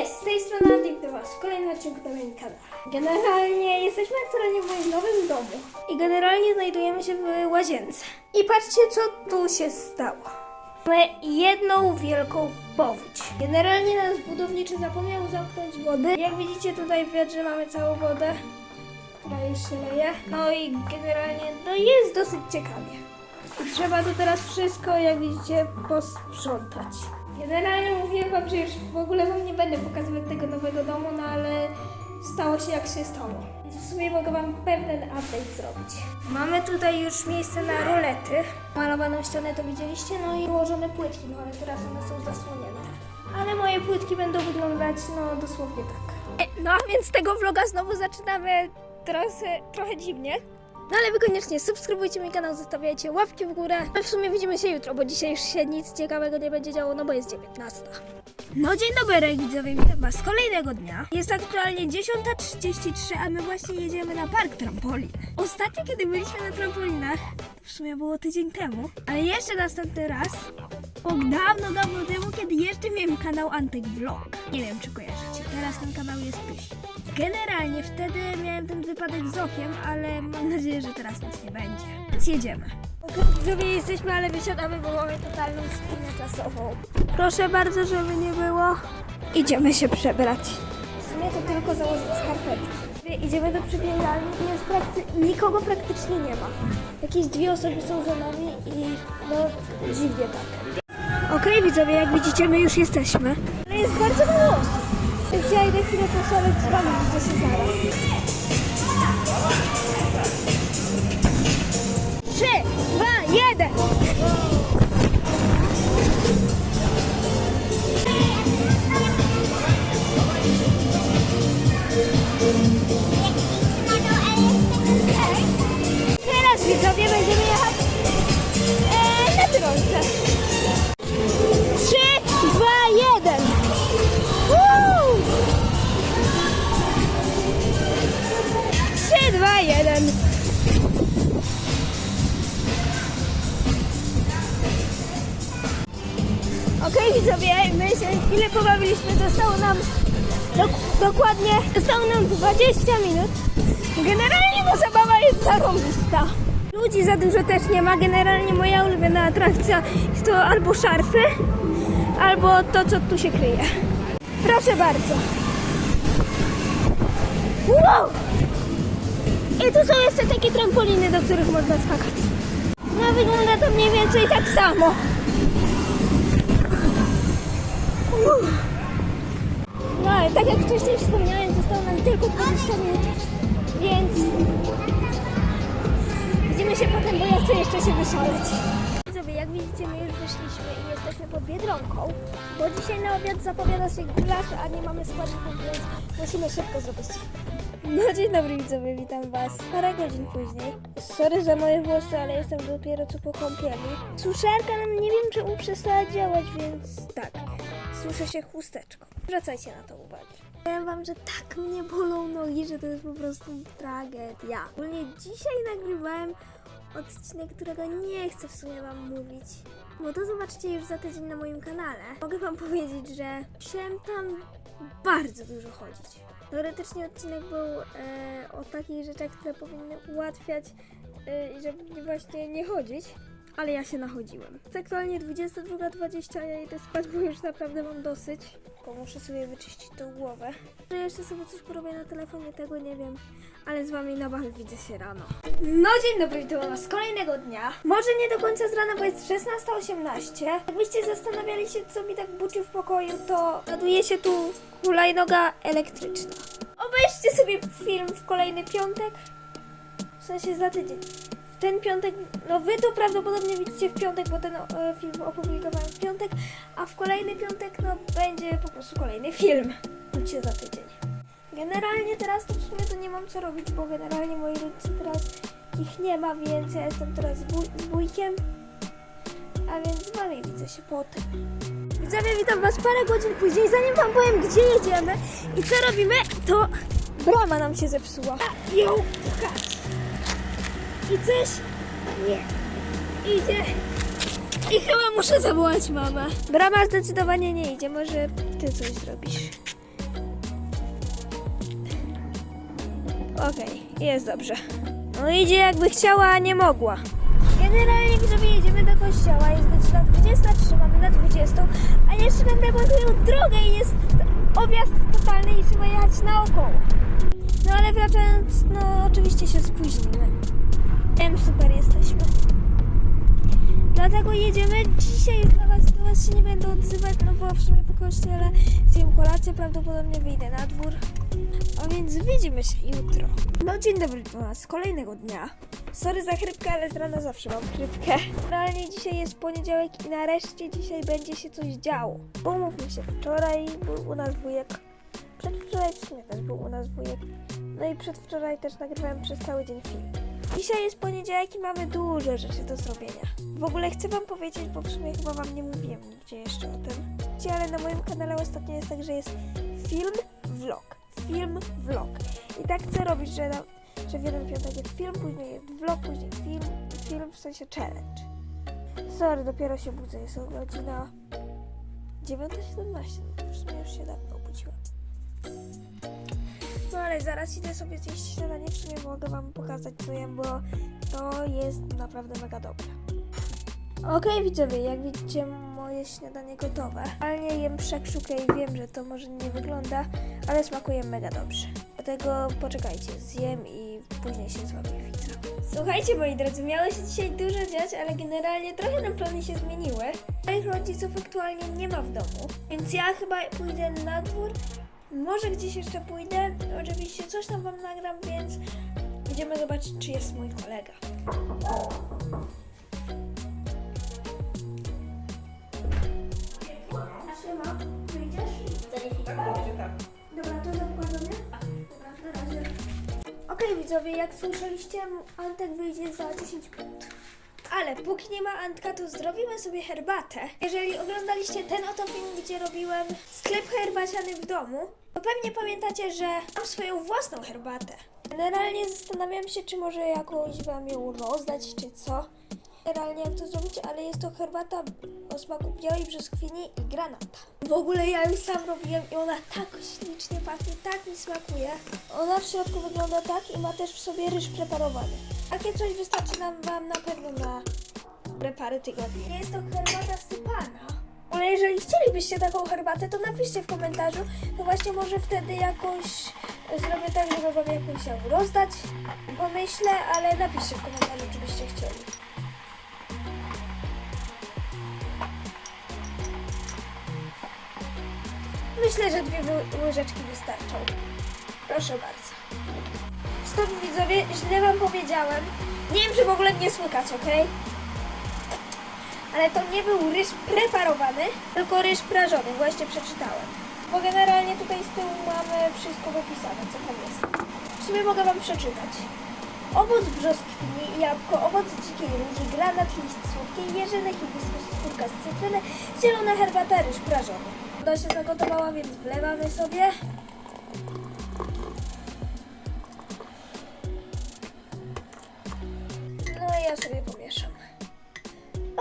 Cześć, z tej strony Antek do Was w kolejnym odcinku na moim kanale. Generalnie jesteśmy aktualnie w moim nowym domu i generalnie znajdujemy się w łazience. I patrzcie, co tu się stało. Mamy jedną wielką powódź. Generalnie nasz budowniczy zapomniał zamknąć wody. Jak widzicie tutaj w wiadrze mamy całą wodę, która się leje. No i generalnie no jest dosyć ciekawie. Trzeba tu teraz wszystko, jak widzicie, posprzątać. Generalnie mówiłem wam, że już w ogóle wam nie będę pokazywać tego nowego domu, no ale stało się jak się stało. Więc w sumie mogę wam pewien update zrobić. Mamy tutaj już miejsce na rolety. Malowaną ścianę to widzieliście, no i ułożone płytki, no ale teraz one są zasłonięte. Ale moje płytki będą wyglądać, no dosłownie tak. No a więc tego vloga znowu zaczynamy trochę, trochę dziwnie. No ale wy koniecznie subskrybujcie mój kanał, zostawiajcie łapki w górę. My w sumie widzimy się jutro, bo dzisiaj już się nic ciekawego nie będzie działo, no bo jest 19. No dzień dobry widzowie, witam was kolejnego dnia. Jest aktualnie 10.33, a my właśnie jedziemy na park trampolin. Ostatnio kiedy byliśmy na trampolinach, to w sumie było tydzień temu, ale jeszcze następny raz, bo dawno, dawno temu, kiedy jeszcze miałem kanał Antek Vlog. Nie wiem czy kojarzycie, teraz ten kanał jest pyszny. Generalnie wtedy miałem ten wypadek z okiem, ale mam nadzieję, że teraz nic nie będzie. Więc jedziemy. Widzowie jesteśmy, ale wysiadamy, bo mamy totalną spinę czasową. Proszę bardzo, żeby nie było. Idziemy się przebrać. W sumie to tylko założyć skarpetki. Idziemy do przebiegania i jest prakty- nikogo praktycznie nie ma. Jakieś dwie osoby są za nami i no dziwnie tak. Okej widzowie, jak widzicie my już jesteśmy. Ale jest bardzo mało osób. Więc ja idę chwilę posłać z wami, widzę się zaraz. Trzy, dwa, Okej widzowie, my się chwilę pobawiliśmy, zostało nam dok- dokładnie, zostało nam 20 minut. Generalnie bo zabawa jest zarąbista. Ludzi za dużo też nie ma, generalnie moja ulubiona atrakcja to albo szarfy, albo to co tu się kryje. Proszę bardzo. Wow! I tu są jeszcze takie trampoliny, do których można skakać. No wygląda to mniej więcej tak samo. No ale tak jak wcześniej wspomniałem, zostało nam tylko 20 minut, więc widzimy się potem, bo ja chcę jeszcze się wyszaleć. Widzowie, jak widzicie, my już wyszliśmy i jesteśmy pod Biedronką, bo dzisiaj na obiad zapowiada się gulasz, a nie mamy składników, więc musimy szybko zrobić. No dzień dobry widzowie, witam was parę godzin później. Sorry za moje włosy, ale jestem dopiero co po kąpieli. Suszarka nie wiem czemu przestała działać, więc tak, suszę się chusteczką. Zwracajcie na to uwagę. Powiem wam, że tak mnie bolą nogi, że to jest po prostu tragedia. Ogólnie dzisiaj nagrywałem odcinek, którego nie chcę w sumie wam mówić. Bo to zobaczcie już za tydzień na moim kanale. Mogę wam powiedzieć, że musiałem tam bardzo dużo chodzić. Teoretycznie odcinek był e, o takich rzeczach, które powinny ułatwiać e, i żeby właśnie nie chodzić. Ale ja się nachodziłem. Jest aktualnie 22.20, a ja idę spać, bo już naprawdę mam dosyć. Bo muszę sobie wyczyścić tą głowę. Że jeszcze sobie coś porobię na telefonie, tego nie wiem. Ale z wami na bank widzę się rano. No dzień dobry, witam was kolejnego dnia. Może nie do końca z rana, bo jest 16.18. Jakbyście zastanawiali się, co mi tak buczy w pokoju, to ładuje się tu hulajnoga elektryczna. Obejrzcie sobie film w kolejny piątek. W sensie za tydzień. Ten piątek, no wy to prawdopodobnie widzicie w piątek, bo ten e, film opublikowałem w piątek, a w kolejny piątek, no będzie po prostu kolejny film. Wróćcie za tydzień. Generalnie teraz to w sumie to nie mam co robić, bo generalnie moi rodzice teraz ich nie ma, więc ja jestem teraz z wujkiem, a więc z wami widzę się potem. Widzowie, witam was parę godzin później, zanim wam powiem, gdzie jedziemy i co robimy, to brama nam się zepsuła. A, ją jeśli coś? Nie. Idzie. I chyba muszę zawołać mama. Brama zdecydowanie nie idzie, może ty coś zrobisz. Okej, jest dobrze. No idzie jakby chciała, a nie mogła. Generalnie gdzie jedziemy do kościoła, jest godzina 23, mamy na 20, a jeszcze nam remontują drogę i jest objazd totalny i trzeba jechać naokoło. No ale wracając, no oczywiście się spóźnimy. Wiem, super jesteśmy. Dlatego jedziemy. Dzisiaj dla was, do was się nie będę odzywać, no bo w sumie po kościele zjem kolację, prawdopodobnie wyjdę na dwór. A więc widzimy się jutro. No dzień dobry do nas, kolejnego dnia. Sorry za chrypkę, ale z rana zawsze mam chrypkę. Realnie dzisiaj jest poniedziałek i nareszcie dzisiaj będzie się coś działo. Umówmy się, wczoraj był u nas wujek. Przedwczoraj w sumie też był u nas wujek. No i przedwczoraj też nagrywałem przez cały dzień film. Dzisiaj jest poniedziałek i mamy dużo rzeczy do zrobienia. W ogóle chcę wam powiedzieć, bo w sumie chyba wam nie mówiłem nigdzie jeszcze o tym. Ale na moim kanale ostatnio jest tak, że jest film, vlog. Film, vlog. I tak chcę robić, że, że w jeden piątek jest film, później jest vlog, później film, film w sensie challenge. Sorry, dopiero się budzę, jest godzina 9.17, no w sumie już się dawno obudziłam. No ale zaraz idę sobie zjeść śniadanie, w sumie mogę wam pokazać co jem, bo to jest naprawdę mega dobre. Okej widzowie, jak widzicie moje śniadanie gotowe. Ale jem przekrzukę i wiem, że to może nie wygląda, ale smakuje mega dobrze. Dlatego poczekajcie, zjem i później się z wami widzę. Słuchajcie moi drodzy, miało się dzisiaj dużo dziać, ale generalnie trochę nam plany się zmieniły. Moich rodziców aktualnie nie ma w domu, więc ja chyba pójdę na dwór może gdzieś jeszcze pójdę. Oczywiście coś tam wam nagram, więc idziemy zobaczyć, czy jest mój kolega. Siema, wyjdziesz? Dobra, to zakładamy? Dobra, na razie. Okej widzowie, jak słyszeliście, Antek wyjdzie za 10 minut. Ale póki nie ma Antka, to zrobimy sobie herbatę. Jeżeli oglądaliście ten oto film, gdzie robiłem sklep herbaciany w domu, to pewnie pamiętacie, że mam swoją własną herbatę. Generalnie zastanawiam się, czy może jakoś wam ją rozdać, czy co. Generalnie jak to zrobić, ale jest to herbata o smaku białej brzoskwini i granata. W ogóle ja ją sam robiłem i ona tak ślicznie pachnie, tak mi smakuje. Ona w środku wygląda tak i ma też w sobie ryż preparowany. Takie coś wystarczy nam wam na pewno na dobre parę tygodni. Jest to herbata sypana. Ale jeżeli chcielibyście taką herbatę, to napiszcie w komentarzu. To właśnie może wtedy jakoś zrobię tak, żeby wam jakąś ją rozdać. Pomyślę, ale napiszcie w komentarzu, czy byście chcieli. Myślę, że dwie ły- łyżeczki wystarczą. Proszę bardzo. Stop widzowie, źle wam powiedziałem. Nie wiem, czy w ogóle mnie słychać, ok? Ale to nie był ryż preparowany, tylko ryż prażony, właśnie przeczytałem. Bo generalnie tutaj z tyłu mamy wszystko wypisane, co tam jest. W sumie mogę wam przeczytać. Owoc brzoskwini, jabłko, owoc dzikiej róży, granat, list słodkiej, jeżynek, hibiskus, skórka z cytryny, zielona herbata, ryż prażony. Woda się zagotowała, więc wlewamy sobie. No i ja sobie pomieszam.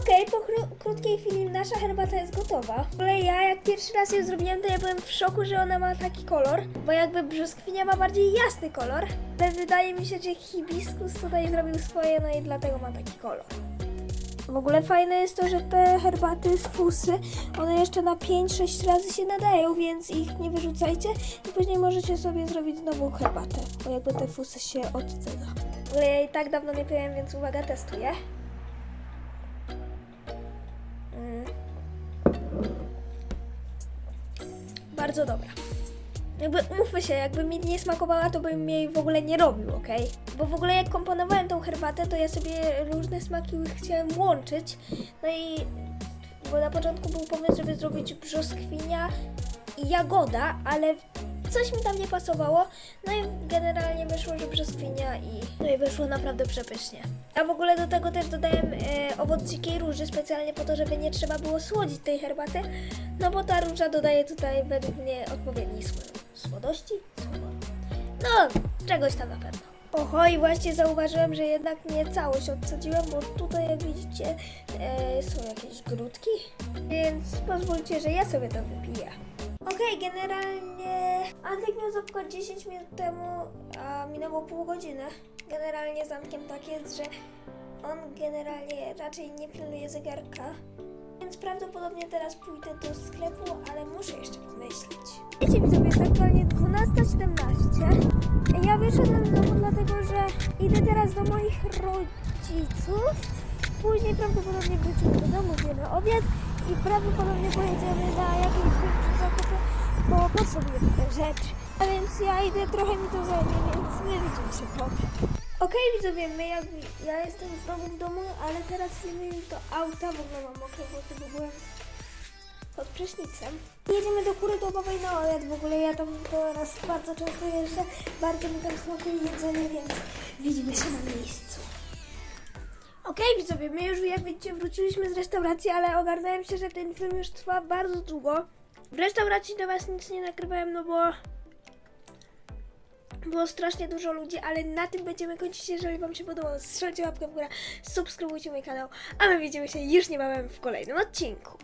Okej, po kró- krótkiej chwili nasza herbata jest gotowa. W ogóle ja jak pierwszy raz ją zrobiłem, to ja byłem w szoku, że ona ma taki kolor, bo jakby brzoskwinia ma bardziej jasny kolor, ale wydaje mi się, że hibiskus tutaj zrobił swoje, no i dlatego ma taki kolor. W ogóle fajne jest to, że te herbaty z fusy, one jeszcze na 5-6 razy się nadają, więc ich nie wyrzucajcie i później możecie sobie zrobić znowu herbatę, bo jakby te fusy się odceda. W ogóle ja i tak dawno nie piłem, więc uwaga, testuję. Mm. Bardzo dobra. Jakby umówmy się, jakby mi nie smakowała, to bym jej w ogóle nie robił, ok? Bo w ogóle jak komponowałem tą herbatę, to ja sobie różne smaki chciałem łączyć. No i bo na początku był pomysł, żeby zrobić brzoskwinia i jagoda, ale coś mi tam nie pasowało. No i generalnie wyszło, że brzoskwinia i no i wyszło naprawdę przepysznie. A w ogóle do tego też dodałem e, owoc dzikiej róży specjalnie po to, żeby nie trzeba było słodzić tej herbaty, no bo ta róża dodaje tutaj według mnie odpowiedniej sło- słodości. No, czegoś tam na pewno. Oho, i właśnie zauważyłem, że jednak nie całość odsadziłem, bo tutaj jak widzicie e, są jakieś grudki, więc pozwólcie, że ja sobie to wypiję. Okej, generalnie Antek miał zapukać 10 minut temu, a minęło pół godziny. Generalnie zamkiem tak jest, że on generalnie raczej nie pilnuje zegarka. Więc prawdopodobnie teraz pójdę do sklepu, ale muszę jeszcze pomyśleć. Wiecie widzowie, jest aktualnie 12.17. Ja wyszedłem z domu dlatego, że idę teraz do moich rodziców. Później prawdopodobnie wrócimy do domu, zjemy obiad i prawdopodobnie pojedziemy na jakieś większe zakupy, bo potrzebuję rzeczy. A więc ja idę, trochę mi to zajmie, więc my widzimy się potem. Okej widzowie, my jak, ja jestem znowu w domu, ale teraz idziemy do auta, w ogóle mam mokre włosy, bo byłem pod prysznicem. Jedziemy do Kury Dobowej na obiad, w ogóle ja tam teraz bardzo często jeżdżę, bardzo mi tam smakuje jedzenie, więc widzimy się na miejscu. Okej widzowie, my już jak widzicie wróciliśmy z restauracji, ale ogarnąłem się, że ten film już trwa bardzo długo. W restauracji do Was nic nie nagrywałem, no bo było strasznie dużo ludzi, ale na tym będziemy kończyć. Jeżeli Wam się podobało, strzelcie łapkę w górę, subskrybujcie mój kanał, a my widzimy się już niebawem w kolejnym odcinku.